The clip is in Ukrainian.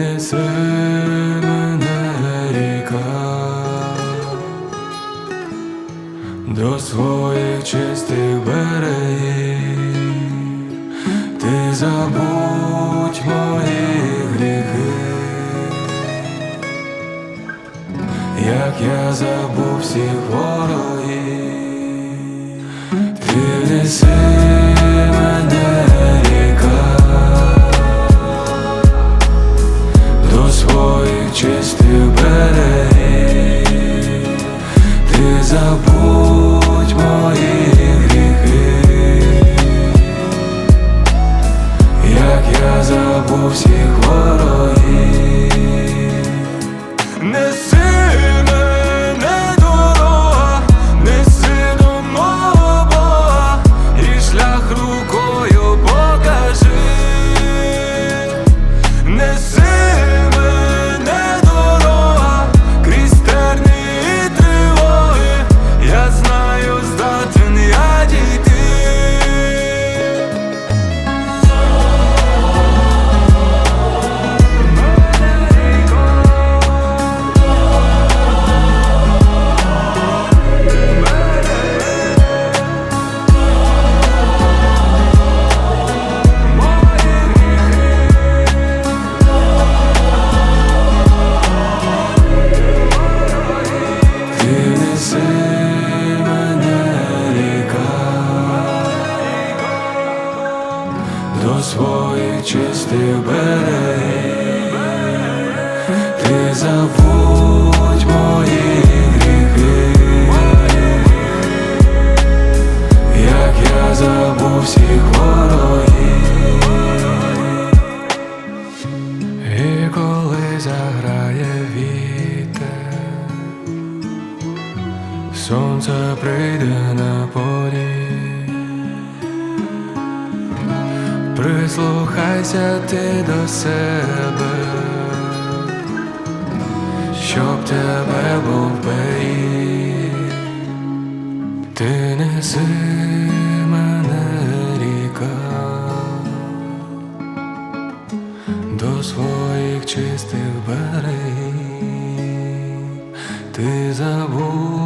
неси мене ріка. До своїх чистих берегів, ти забудь мої гріхи, як я забув всіх ворогів, чистих берегів, ти забудь мої гріхи, як я забув всіх ворогів, своїх чистих берегів, ти забудь мої гріхи, як я забув всіх ворогів, і коли заграє вітер. Сонце прийде на полі, прислухайся ти до себе, щоб тебе був беріг. ти неси мене ріка до своїх чистих берегів, ти мої